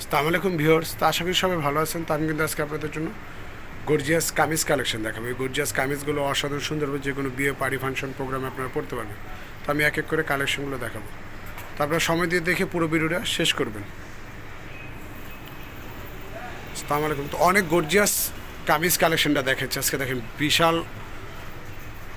আসসালামু আলাইকুম ভিউয়ার্স তো আশা করি সবাই ভালো আছেন। তো আমি কিন্তু আজকে আপনাদের জন্য গর্জিয়াস কামিজ কালেকশন দেখাবো। এই গর্জিয়াস কামিজগুলো অসাধারণ সুন্দর যে কোনো বিয়ে পার্টি ফাংশন প্রোগ্রামে আপনারা পড়তে পারবেন। তো আমি এক এক করে কালেকশনগুলো দেখাবো। তো আপনারা সময় দিয়ে দেখে পুরো ভিডিওটা শেষ করবেন। আসসালামু আলাইকুম তো অনেক গর্জিয়াস কামিজ কালেকশনটা দেখাচ্ছে। আজকে দেখেন বিশাল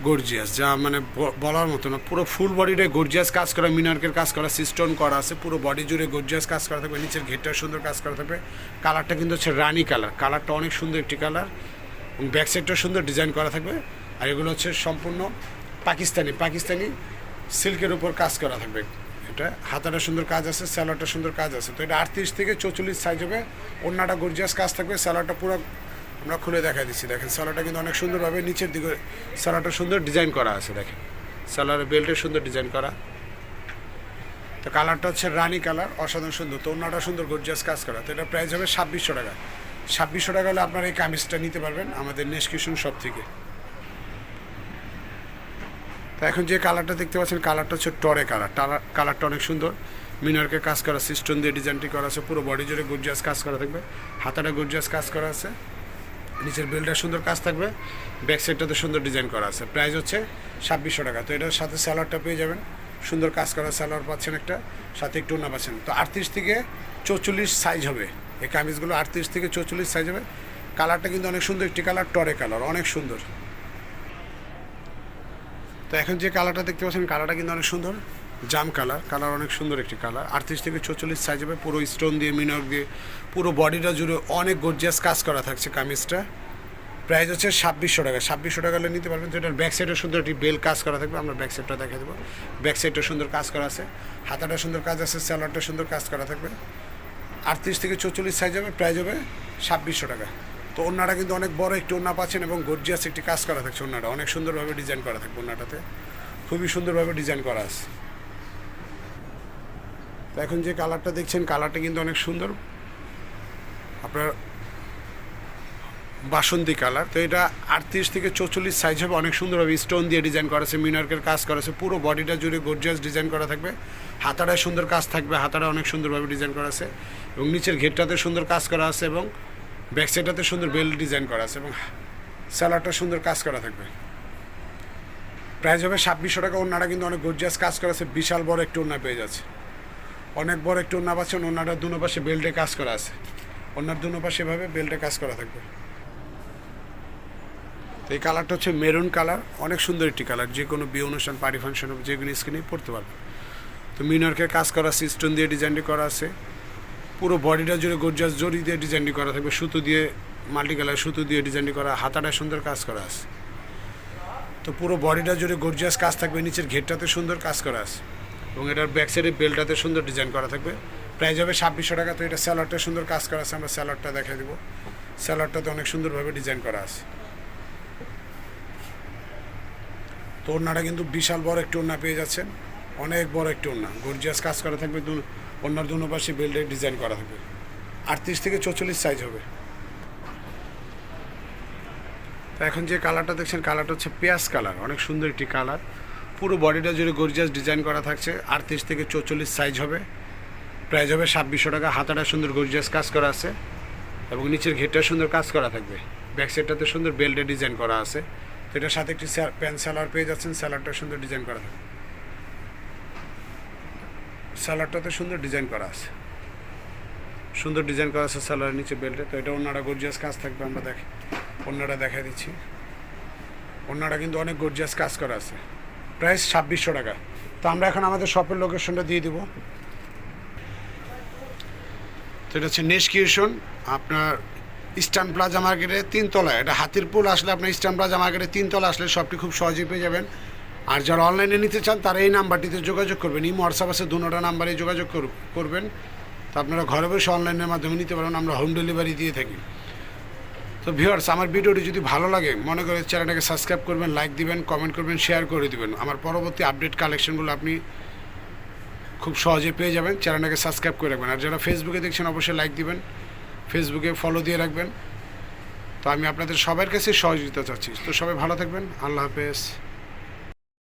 গর্জিয়াস যা মানে বলার মতো না। পুরো ফুল বডিটাই গর্জিয়াস কাজ করা মিনার্কের কাজ করা সিস্টোন করা আছে, পুরো বডি জুড়ে গর্জিয়াস কাজ করা থাকবে, নিচের ঘেরটা সুন্দর কাজ করা থাকবে। কালারটা কিন্তু হচ্ছে রানি কালার কালারটা অনেক সুন্দর একটি কালার এবং ব্যাক সাইডটা সুন্দর ডিজাইন করা থাকবে। আর এগুলো হচ্ছে সম্পূর্ণ পাকিস্তানি পাকিস্তানি সিল্কের উপর কাজ করা থাকবে। এটা হাতাটা সুন্দর কাজ আছে স্যালোয়ারটা সুন্দর কাজ আছে। তো এটা আটত্রিশ থেকে চৌচল্লিশ সাইজ হবে। অন্যটা গর্জিয়াস কাজ থাকবে স্যালোয়ারটা পুরো আমরা খুলে দেখা দিচ্ছি। দেখেন সালোয়ারটা কিন্তু অনেক সুন্দরভাবে নিচের দিকে সালোয়ারটা সুন্দর ডিজাইন করা আছে, দেখেন। সালোয়ারের বেল্টের সুন্দর ডিজাইন করা। তো কালারটা হচ্ছে রানি কালার, অসাধারণ সুন্দর। তো অন্যটা সুন্দর গর্জিয়াস কাজ করা। তো এটা প্রাইস হবে ছাব্বিশশো টাকা। ছাব্বিশশো টাকা হলে আপনারা এই কামিজটা নিতে পারবেন আমাদের নেশকিশন শপ থেকে। তো এখন যে কালারটা দেখতে পাচ্ছেন, কালারটা হচ্ছে টরে কালার। কালারটা অনেক সুন্দর। মিনারকে কাজ করা সিস্টেম দিয়ে ডিজাইনটি করা আছে, পুরো বডি জুড়ে গর্জিয়াস কাজ করা থাকবে। হাতাটা গর্জিয়াস কাজ করা আছে। নিচের বেলটা সুন্দর কাজ থাকবে ব্যাক সাইডটাতে সুন্দর ডিজাইন করা আছে। প্রাইস হচ্ছে ছাব্বিশশো টাকা। তো এটার সাথে স্যালাডটা পেয়ে যাবেন। সুন্দর কাজ করা স্যালাড পাচ্ছেন একটা, সাথে একটু না পাচ্ছেন। তো আটত্রিশ থেকে চৌচল্লিশ সাইজ হবে। এই কামিজগুলো আটত্রিশ থেকে চৌচল্লিশ সাইজ হবে। কালারটা কিন্তু অনেক সুন্দর, একটি কালার টরে কালার অনেক সুন্দর। তো এখন যে কালারটা দেখতে পাচ্ছেন কালারটা কিন্তু অনেক সুন্দর। জাম কালার কালার অনেক সুন্দর একটি কালার। আটত্রিশ থেকে চৌচল্লিশ সাইজ হবে, পুরো স্টোন দিয়ে মিনার দিয়ে, পুরো বডিটা জুড়ে অনেক গর্জিয়াস কাজ করা থাকছে কামিজটা। প্রাইস হচ্ছে ছাব্বিশশো টাকা। ছাব্বিশশো টাকা নিতে পারবেন। তো এটার ব্যাক সাইডে সুন্দর একটি বেল কাজ করা থাকবে। আমরা ব্যাক সাইডটা দেখে দেবো। ব্যাক সাইডটা সুন্দর কাজ করা আছে। হাতাটা সুন্দর কাজ আছে স্যালাডটা সুন্দর কাজ করা থাকবে। আটত্রিশ থেকে চৌচল্লিশ সাইজ হবে প্রাইস হবে ছাব্বিশশো টাকা। তো ওনাটা কিন্তু অনেক বড় একটি ওনা পাচ্ছেন এবং গর্জিয়াস একটি কাজ করা থাকছে ওনাটা অনেক সুন্দরভাবে ডিজাইন করা থাকবে ওনাটাতে খুবই সুন্দরভাবে ডিজাইন করা আছে। এখন যে কালারটা দেখছেন, কালারটা কিন্তু অনেক সুন্দর। আপনার বাসন্তী কালার। তো এটা আটত্রিশ থেকে চৌচল্লিশ সাইজ হবে, অনেক সুন্দরভাবে স্টোন দিয়ে ডিজাইন করা আছে, মিনার্কের কাজ করা আছে, পুরো বডিটা জুড়ে গর্জিয়াস ডিজাইন করা থাকবে। হাতাটায় সুন্দর কাজ থাকবে, হাতাটা অনেক সুন্দরভাবে ডিজাইন করা আছে। এবং নিচের ঘেরটাতে সুন্দর কাজ করা আছে এবং ব্যাক সাইডটাতে সুন্দর বেল্ট ডিজাইন করা আছে এবং স্যালাডটা সুন্দর কাজ করা থাকবে। প্রাইস হবে ছাব্বিশশো টাকা ওনাটা কিন্তু অনেক গর্জিয়াস কাজ করা আছে। বিশাল বড় একটু ওনা পেয়ে যাচ্ছে। অনেক বড় একটু ওনা পাচ্ছেন ওনাটার দুনো পাশে বেল্টে কাজ করা আছে। ওনার দুনো পাশে এভাবে বেল্টে কাজ করা থাকবে। তো এই কালারটা হচ্ছে মেরুন কালার, অনেক সুন্দর একটি কালার। যে কোনো বিয়ে অনুষ্ঠান, পার্টি, ফাংশন, যে কোনো স্কিনেই পড়তে পারবে। তো মিনারকের কাজ করা আছে, স্টোন দিয়ে ডিজাইনটি করা আছে। পুরো বডিটা জুড়ে গর্জাস জরি দিয়ে ডিজাইনটি করা থাকবে। সুতো দিয়ে মাল্টি কালার সুতো দিয়ে ডিজাইনটি করা, হাতাটা সুন্দর কাজ করা আছে। তো পুরো বডিটা জুড়ে গর্জিয়াস কাজ থাকবে, নিচের ঘেরটাতে সুন্দর কাজ করা আছে। এবং এটার ব্যাক সাইডে বেল্টটাতে সুন্দর ডিজাইন করা থাকবে। প্রাইস হবে ছাব্বিশশো টাকা, তো এটা স্যালাডটা সুন্দর কাজ করা আছে, আমরা স্যালাডটা দেখাই দেবো। স্যালাডটাতে অনেক সুন্দরভাবে ডিজাইন করা আছে। তো ওড়নাটা কিন্তু বিশাল বড় একটি ওড়না পেয়ে যাচ্ছেন। অনেক বড় একটি ওড়না। গর্জিয়াস কাজ করা থাকবে ওড়নার দুনো পাশে বেল্টের ডিজাইন করা থাকবে। আটত্রিশ থেকে চৌচল্লিশ সাইজ হবে। তো এখন যে কালারটা দেখছেন কালারটা হচ্ছে পেঁয়াজ কালার অনেক সুন্দর একটি কালার পুরো বডিটা জুড়ে গর্জিয়াস ডিজাইন করা থাকছে। আটত্রিশ থেকে চৌচল্লিশ সাইজ হবে। প্রাইস হবে ছাব্বিশশো টাকা। হাতাটা সুন্দর গর্জিয়াস কাজ করা আছে। এবং নিচের ঘেরটা সুন্দর কাজ করা থাকবে। ব্যাক সাইডটাতে সুন্দর বেল্টে ডিজাইন করা আছে। তো এটার সাথে একটি প্যান্ট স্যালার পেয়ে যাচ্ছেন। স্যালারটা সুন্দর ডিজাইন করা থাকবে। স্যালারটাতে সুন্দর ডিজাইন করা আছে। সুন্দর ডিজাইন করা আছে স্যালারের নিচে বেল্টে তো এটা অন্যটা গর্জিয়াস কাজ থাকবে। আমরা দেখ অন্যটা দেখা দিচ্ছি। অন্যটা কিন্তু অনেক গর্জিয়াস কাজ করা আছে। প্রাইস ছাব্বিশশো টাকা। তো আমরা এখন আমাদের শপের লোকেশনটা দিয়ে দিব। তো এটা হচ্ছে নেশকিউশন আপনার ইস্টার্ন প্লাজা মার্কেটে তিনতলা এটা হাতিরপুল আসলে আপনার ইস্টার্ন প্লাজা মার্কেটে তিনতলা আসলে শপটি খুব সহজেই পেয়ে যাবেন। আর যারা অনলাইনে নিতে চান, তারা এই নাম্বারটিতে যোগাযোগ করবেন। এই হোয়াটসঅ্যাপ আছে দুটোটা নাম্বারে যোগাযোগ কর- করবেন। তো আপনারা ঘরে বসে অনলাইনের মাধ্যমে নিতে পারেন। আমরা হোম ডেলিভারি দিয়ে থাকি। তো ভিউয়ার্স আমার ভিডিওটি যদি ভালো লাগে, মনে করে চ্যানেলটাকে সাবস্ক্রাইব করবেন লাইক দিবেন কমেন্ট করবেন শেয়ার করে দিবেন। আমার পরবর্তী আপডেট কালেকশনগুলো আপনি খুব সহজে পেয়ে যাবেন চ্যানেলটাকে সাবস্ক্রাইব করে রাখবেন। আর যারা ফেসবুকে দেখছেন, অবশ্যই লাইক দিবেন ফেসবুকে ফলো দিয়ে রাখবেন। তো আমি আপনাদের সবার কাছে সহযোগিতা চাচ্ছি। তো সবাই ভালো থাকবেন, আল্লাহ হাফেজ।